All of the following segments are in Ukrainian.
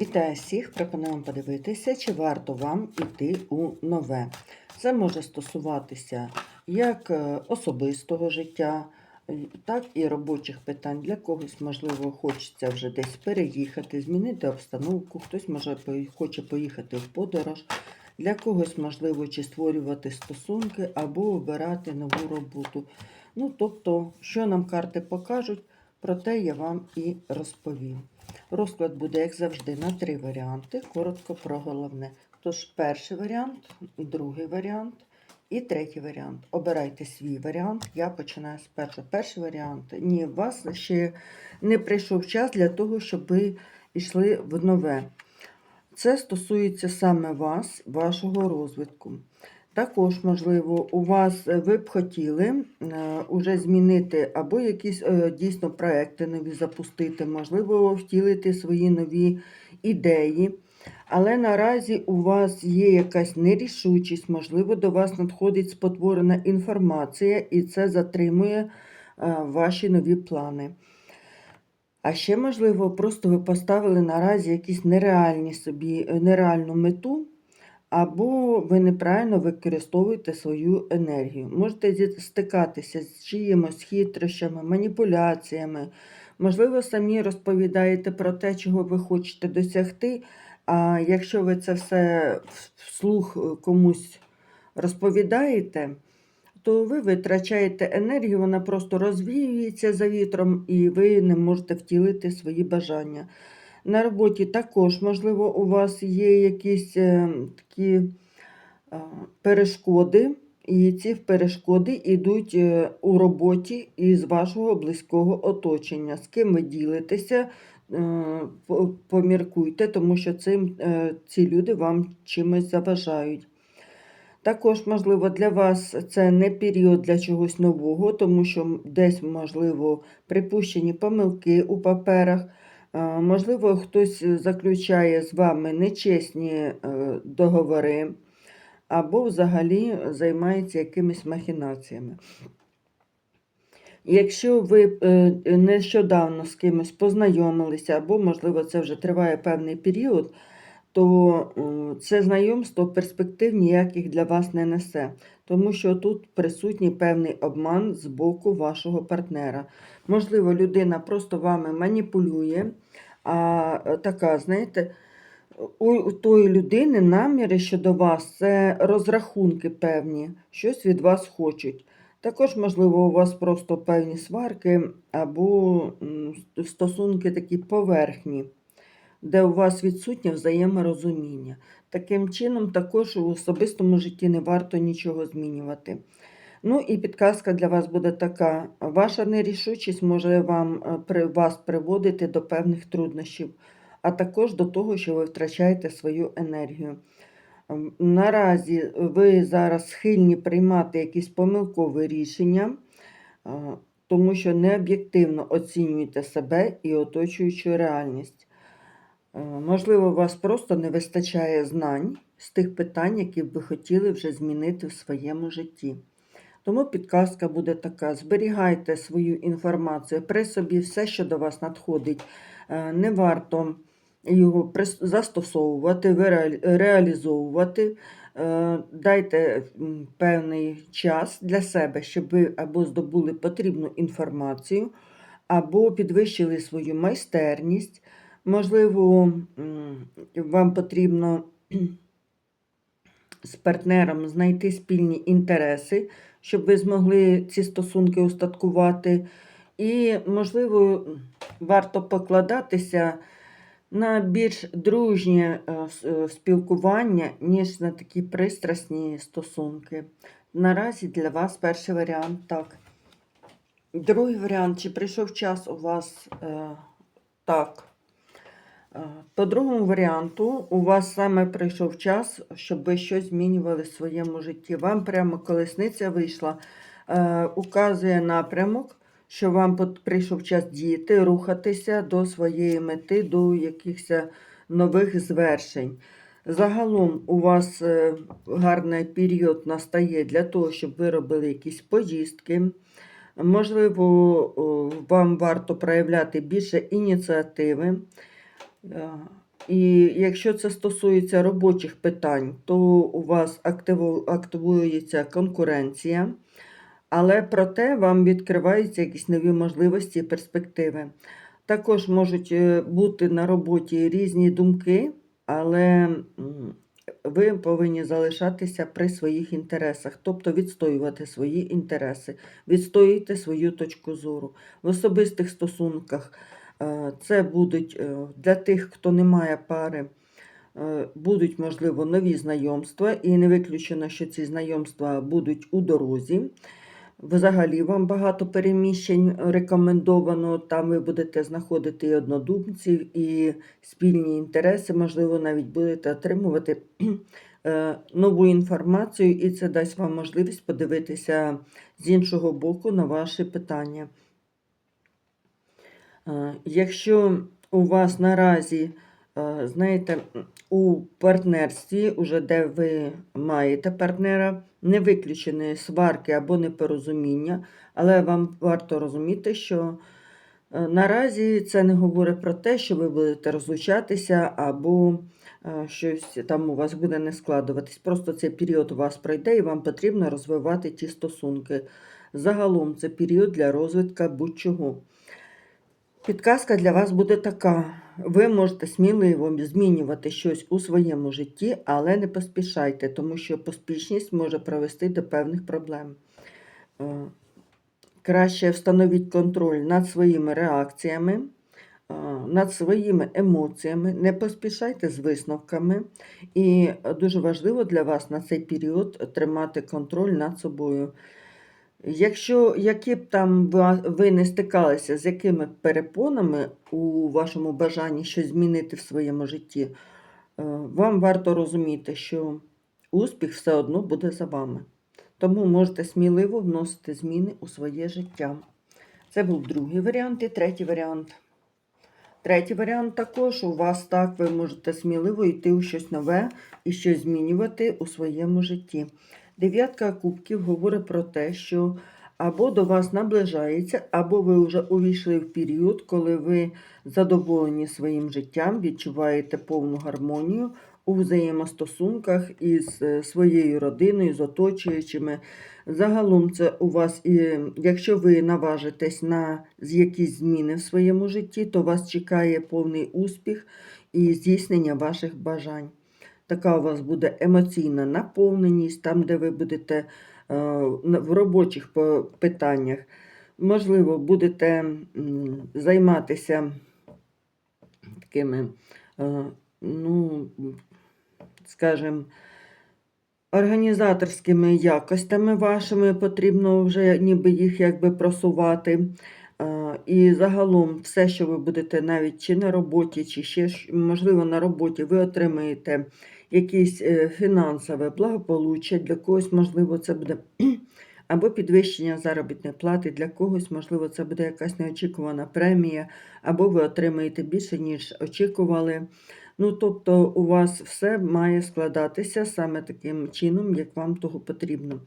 Вітаю всіх! Пропонуємо подивитися, чи варто вам іти у нове. Це може стосуватися як е, особистого життя, е, так і робочих питань. Для когось, можливо, хочеться вже десь переїхати, змінити обстановку, хтось може хоче поїхати в подорож. Для когось, можливо, чи створювати стосунки або обирати нову роботу. Ну, тобто, що нам карти покажуть, про те я вам і розповім. Розклад буде, як завжди, на три варіанти. Коротко про головне. Тож, перший варіант, другий варіант і третій варіант. Обирайте свій варіант. Я починаю з першого. Перший варіант. Ні, у вас ще не прийшов час для того, щоб ви йшли в нове. Це стосується саме вас, вашого розвитку. Також, можливо, у вас е, ви б хотіли е, уже змінити або якісь е, дійсно проекти нові запустити, можливо, втілити свої нові ідеї. Але наразі у вас є якась нерішучість, можливо, до вас надходить спотворена інформація, і це затримує ваші нові плани. А ще, можливо, просто ви поставили наразі якісь нереальні собі, нереальну мету, або ви неправильно використовуєте свою енергію. Можете стикатися з чиїмось хитрощами, маніпуляціями. Можливо, самі розповідаєте про те, чого ви хочете досягти. А якщо ви це все вслух е, комусь розповідаєте, то ви витрачаєте енергію, вона просто розвіюється за вітром, і ви не можете втілити свої бажання. На роботі також, можливо, у вас є якісь е, такі е, перешкоди, і ці перешкоди йдуть е, у роботі із вашого близького оточення. З ким ви ділитеся, поміркуйте, тому що цим, ці люди вам чимось заважають. Також, можливо, для вас це не період для чогось нового, тому що десь, можливо, припущені помилки у паперах. Е, Можливо, хтось заключає з вами нечесні е, договори, або взагалі займається якимись махінаціями. Якщо ви е, нещодавно з кимось познайомилися, або, можливо, це вже триває певний період, то це знайомство перспектив ніяких для вас не несе, тому що тут присутній певний обман з боку вашого партнера. Можливо, людина просто вами маніпулює, а е, така, знаєте, у тої людини наміри щодо вас це розрахунки певні, щось від вас хочуть. Також, можливо, у вас просто певні сварки або стосунки такі поверхні де у вас відсутнє взаєморозуміння. Таким чином, також у особистому житті не варто нічого змінювати. Ну і підказка для вас буде така: ваша нерішучість може вам, е, при, вас приводити до певних труднощів, а також до того, що ви втрачаєте свою енергію. Наразі ви зараз схильні приймати якісь помилкові рішення, е, тому що необ'єктивно оцінюєте себе і оточуючу реальність. Е, Можливо, у вас просто не вистачає знань з тих питань, які б ви хотіли вже змінити в своєму житті. Тому підказка буде така: зберігайте свою інформацію при собі, все, що до вас надходить. Е, Не варто його застосовувати, реалізовувати. Е, Дайте певний час для себе, щоб ви або здобули потрібну інформацію, або підвищили свою майстерність. Можливо, вам потрібно з партнером знайти спільні інтереси, щоб ви змогли ці стосунки устаткувати. І, можливо, варто покладатися на більш дружнє е, е, спілкування, ніж на такі пристрасні стосунки. Наразі для вас перший варіант так. Другий варіант, чи прийшов час у вас е, так. Е, По другому варіанту, у вас саме прийшов час, щоб ви щось змінювали в своєму житті. Вам прямо колесниця вийшла, е, указує напрямок, що вам прийшов час діяти, рухатися до своєї мети, до якихось нових звершень. Загалом у вас е, гарний період настає для того, щоб ви робили якісь поїздки. Можливо, вам варто проявляти більше ініціативи. І якщо це стосується робочих питань, то у вас активується конкуренція, але проте вам відкриваються якісь нові можливості і перспективи. Також можуть е, бути на роботі різні думки, але ви повинні залишатися при своїх інтересах, тобто відстоювати свої інтереси, відстоюйте свою точку зору. В особистих стосунках це будуть е, для тих, хто не має пари. е, Будуть, можливо, нові знайомства, і не виключено, що ці знайомства будуть у дорозі. Взагалі вам багато переміщень рекомендовано. Там ви будете знаходити і однодумців, і спільні інтереси, можливо, навіть будете отримувати е, нову інформацію, і це дасть вам можливість подивитися з іншого боку на ваші питання. Е, Якщо у вас наразі, е, знаєте, у партнерстві, уже де ви маєте партнера, не виключені сварки або непорозуміння, але вам варто розуміти, що е, наразі це не говорить про те, що ви будете розлучатися або щось там у вас буде не складуватись. Просто цей період у вас пройде і вам потрібно розвивати ті стосунки. Загалом це період для розвитку будь-чого. Підказка для вас буде така. Ви можете сміливо змінювати щось у своєму житті, але не поспішайте, тому що поспішність може привести до певних проблем. Е, Краще встановіть контроль над своїми реакціями, е, над своїми емоціями, не поспішайте з висновками. І дуже важливо для вас на цей період тримати контроль над собою. Якщо які б там ви не стикалися з якими перепонами у вашому бажанні щось змінити в своєму житті, е, вам варто розуміти, що успіх все одно буде за вами. Тому можете сміливо вносити зміни у своє життя. Це був другий варіант і третій варіант. Третій варіант також у вас так, ви можете сміливо йти у щось нове і щось змінювати у своєму житті. Дев'ятка кубків говорить про те, що або до вас наближається, або ви вже увійшли в період, коли ви задоволені своїм життям, відчуваєте повну гармонію у взаємостосунках із е, своєю родиною, з оточуючими. Загалом це у вас, і якщо ви наважитесь на якісь зміни в своєму житті, то вас чекає повний успіх і здійснення ваших бажань. Така у вас буде емоційна наповненість, там, де ви будете е, в робочих питаннях. Можливо, будете займатися такими, е, ну, скажімо, організаторськими якостями вашими, потрібно вже ніби їх якби просувати. І загалом все, що ви будете навіть чи на роботі, чи ще можливо на роботі, ви отримаєте якесь е, фінансове благополуччя. Для когось, можливо, це буде або підвищення заробітної плати, для когось, можливо, це буде якась неочікувана премія, або ви отримаєте більше, ніж очікували. Ну, тобто, у вас все має складатися саме таким чином, як вам того потрібно.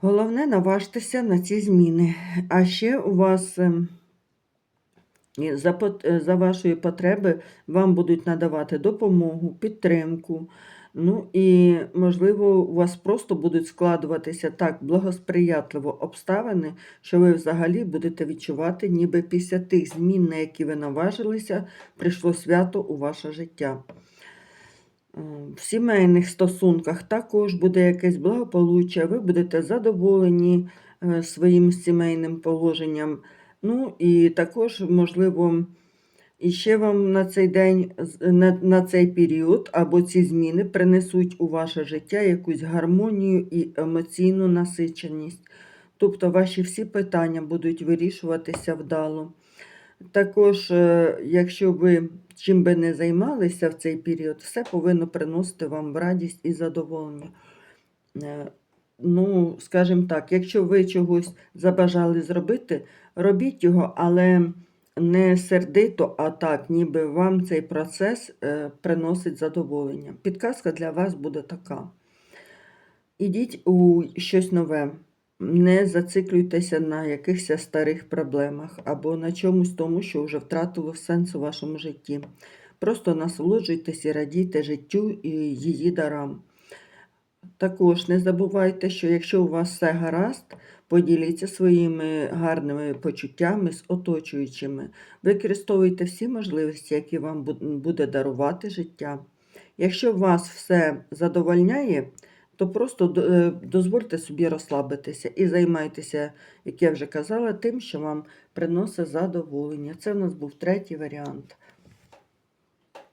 Головне наважтеся на ці зміни. А ще у вас ем, за, е, за вашої потреби вам будуть надавати допомогу, підтримку. Ну і, можливо, у вас просто будуть складуватися так благосприятливо обставини, що ви взагалі будете відчувати, ніби після тих змін, на які ви наважилися, прийшло свято у ваше життя. В сімейних стосунках також буде якесь благополуччя, ви будете задоволені е, своїм сімейним положенням. Ну і також, можливо, і ще вам на цей день, на, на цей період або ці зміни принесуть у ваше життя якусь гармонію і емоційну насиченість. Тобто ваші всі питання будуть вирішуватися вдало. Також, е, якщо ви чим би не займалися в цей період, все повинно приносити вам радість і задоволення. Е, Ну, скажімо так, якщо ви чогось забажали зробити, робіть його, але не сердито, а так, ніби вам цей процес е, приносить задоволення. Підказка для вас буде така. Ідіть у щось нове. Не зациклюйтеся на якихось старих проблемах або на чомусь тому, що вже втратило сенс у вашому житті. Просто насолоджуйтесь і радійте життю і її дарам. Також не забувайте, що якщо у вас все гаразд, поділіться своїми гарними почуттями з оточуючими. Використовуйте всі можливості, які вам буде дарувати життя. Якщо вас все задовольняє, то просто е, дозвольте собі розслабитися і займайтеся, як я вже казала, тим, що вам приносить задоволення. Це в нас був третій варіант.